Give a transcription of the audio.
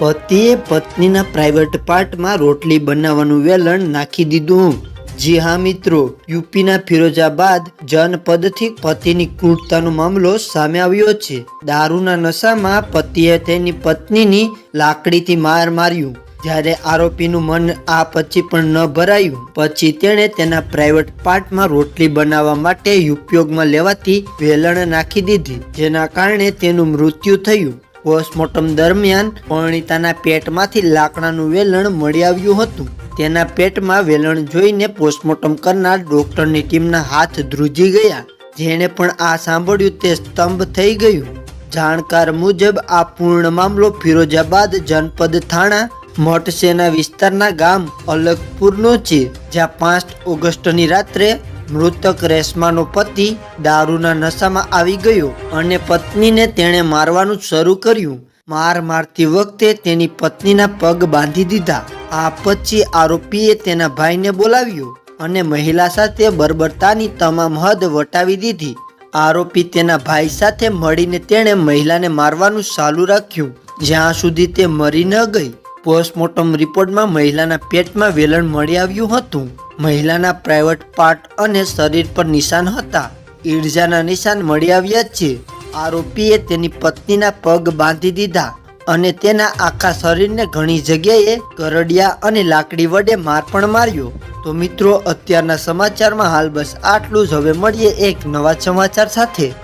પતિએ પત્નીના પ્રાઇવેટ પાર્ટમાં રોટલી બનાવવાનું વેલણ નાખી દીધું. જી હા, મિત્રો. યુપીના ફિરોજાબાદ જનપદથી પતિની ક્રૂરતાનો મામલો સામે આવ્યો છે. દારૂના નશામાં પતિએ તેની પત્નીની લાકડીથી માર માર્યું. જ્યારે આરોપીનું મન આ પછી પણ ન ભરાયું. પછી તેણે તેના પ્રાઇવેટ પાર્ટમાં રોટલી બનાવવા માટે ઉપયોગમાં લેવાતી વેલણ નાખી દીધી, જેના કારણે તેનું મૃત્યુ થયું. પોસ્ટમોર્ટમ દરમિયાન પરણિતાના પેટમાંથી લાકડાનું વેલણ મળી આવ્યું હતું. તેના પેટમાં વેલણ જોઈને પોસ્ટમોર્ટમ કરનાર ડોક્ટરની ટીમના હાથ ધ્રુજી ગયા, જેણે પણ આ સાંભળ્યું તે સ્તંભ થઈ ગયું. જાણકાર મુજબ, આ પૂર્ણ મામલો ફિરોજાબાદ જનપદ થાણા, મઠસેના વિસ્તારના ગામ અલગપુરનો છે, જ્યાં પાંચ ઓગસ્ટની રાત્રે મૃતક રેશમાનો પતિ દારૂના નશામાં આવી ગયો અને પત્નીને તેણે મારવાનું શરૂ કર્યું. માર મારતી વખતે તેની પત્નીના પગ બાંધી દીધા. આ પછી આરોપીએ તેના ભાઈને બોલાવ્યો અને મહિલા સાથે બર્બરતાની તમામ હદ વટાવી દીધી. આરોપી તેના ભાઈ સાથે મળીને તેણે મહિલાને મારવાનું ચાલુ રાખ્યું. જ્યાં સુધી તે મરી ન ગઈ, પોસ્ટમોર્ટમ રિપોર્ટમાં મહિલાના પેટમાં વેલણ મળી આવ્યું હતું. મહિલાના પ્રાઇવેટ પાર્ટ અને શરીર પર નિશાન હતા. ઈર્જાના નિશાન મળી આવ્યા છે. આરોપીએ તેની પત્નીના પગ બાંધી દીધા અને તેના આખા શરીરને ઘણી જગ્યાએ કરડિયા અને લાકડી વડે માર પણ માર્યો. તો મિત્રો, અત્યારના સમાચારમાં હાલ બસ આટલું જ. હવે મળીએ એક નવા સમાચાર સાથે.